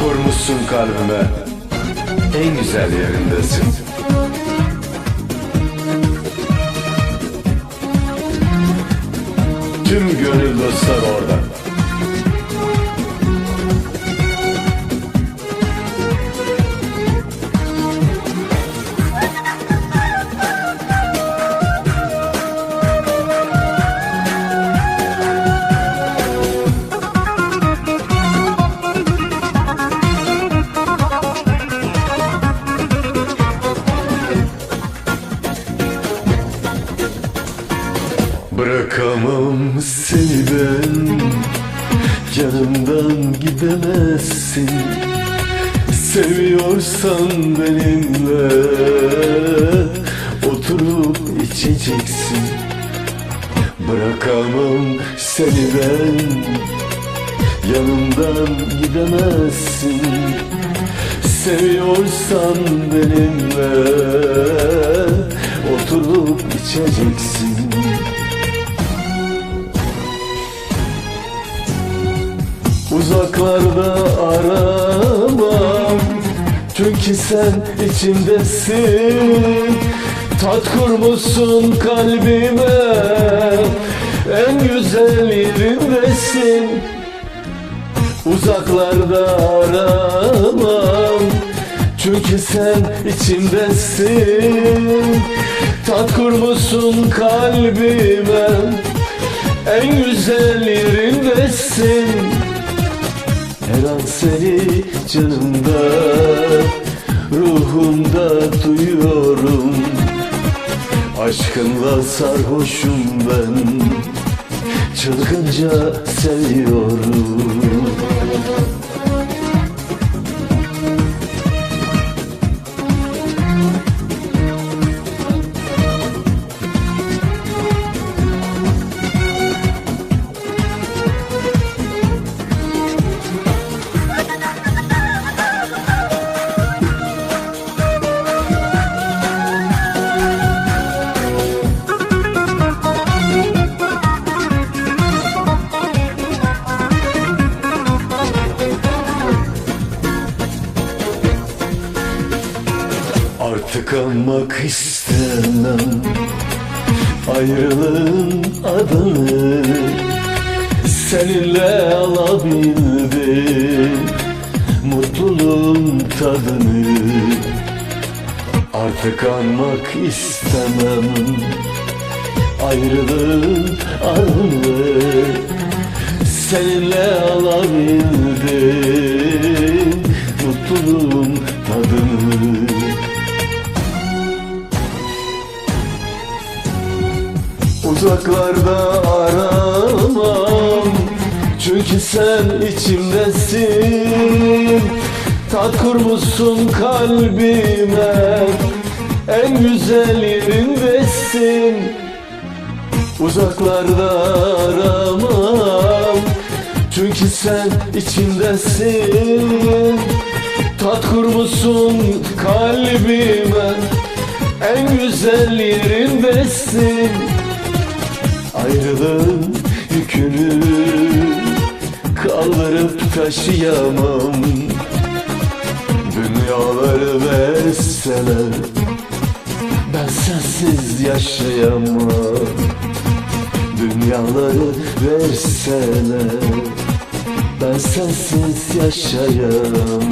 kurmuşsun kalbime. En güzel yerindesin. Tüm gönül dostlar orada Bırakamam seni ben Yanımdan gidemezsin. Seviyorsan benimle Oturup içeceksin. Bırakamam seni ben Yanımdan gidemezsin. Seviyorsan benimle Oturup içeceksin Uzaklarda aramam. Çünkü sen içimdesin. Tat kurmuşsun kalbime. En güzel yerindesin Uzaklarda aramam. Çünkü sen içimdesin. Tat kurmuşsun kalbime. En güzel yerindesin her an seni canımda Ruhumda duyuyorum. Aşkınla sarhoşum ben Çılgınca seviyorum Artık anmak istemem. Ayrılığın adını Seninle alabildim. Mutluluğun tadını Artık anmak istemem. Ayrılığın adını Seninle alabildim. Mutluluğun tadını Uzaklarda aramam. Çünkü sen içimdesin. Tat kurmuşsun kalbime? En güzel yerindesin Uzaklarda aramam. Çünkü sen içimdesin. Tat kurmuşsun kalbime? En güzel yerindesin Ayrılığın yükünü kaldırıp taşıyamam. Dünyaları verseler ben sensiz yaşayamam. Dünyaları verseler ben sensiz yaşayamam